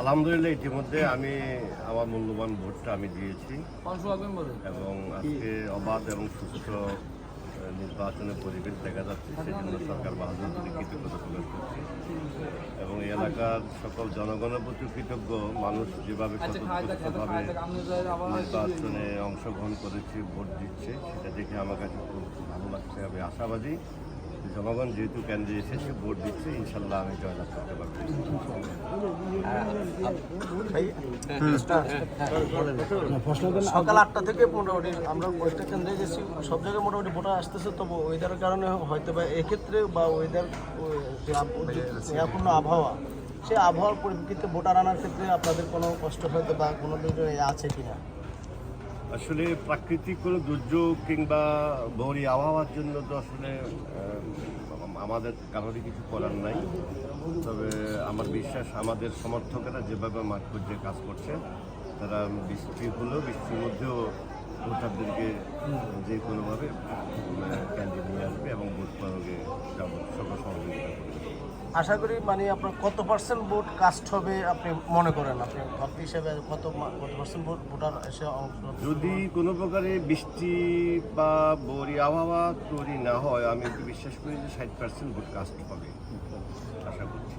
আলহামদুলিল্লাহ ইতিমধ্যে আমি আমার মূল্যবান ভোটটা আমি দিয়েছি। এবং আজকে অবাধ এবং সুস্থ নির্বাচনের পরিবেশ দেখা যাচ্ছে সেজন্য সরকার বাহাদুর কৃতজ্ঞতা প্রকাশ করছি। এবং এই এলাকার সকল জনগণের প্রতি কৃতজ্ঞ মানুষ যেভাবে স্বতঃস্ফূর্তভাবে নির্বাচনে অংশগ্রহণ করেছে ভোট দিচ্ছে সেটা দেখে আমার কাছে খুব ভালো লাগছে আমি আশাবাদী। জনগণ যেহেতু কেন্দ্রে এসেছে ভোট দিচ্ছে ইনশাল্লাহ আমি জয়লাভ করতে পারব। সকাল আটটা থেকে মোটামুটি আমরা কয়েকটা কেন্দ্রে গেছি। সব জায়গায় মোটামুটি ভোটার আসতেছে, তবু ওয়েদারের কারণে হয়তো বা এক্ষেত্রে বা ওয়েদার যে আবহাওয়া সেই আবহাওয়ার পরিপ্রেক্ষিতে ভোটার আনার ক্ষেত্রে আপনাদের কোনো কষ্ট হয়তো বা কোনো আছে কিনা? আসলে প্রাকৃতিক কোনো দুর্যোগ কিংবা ভরি আবহাওয়ার জন্য তো আসলে আমাদের কারোরই কিছু করার নাই। তবে আমার বিশ্বাস আমাদের সমর্থকেরা যেভাবে মাঠ পর্যায়ে কাজ করছে, তারা বৃষ্টি হলেও, বৃষ্টির মধ্যেও ভোটারদেরকে যে কোনোভাবে আশা করি মানে আপনার কত পার্সেন্ট ভোট কাস্ট হবে আপনি মনে করেন? আপনি ভর্তি হিসেবে কত কত পার্সেন্ট ভোট ভোটার এসে অংশ যদি কোনো প্রকারে বৃষ্টি বা বরি আবহাওয়া তৈরি না হয় আমি একটু বিশ্বাস করি যে ষাট পার্সেন্ট ভোট কাস্ট হবে। আশা করছি।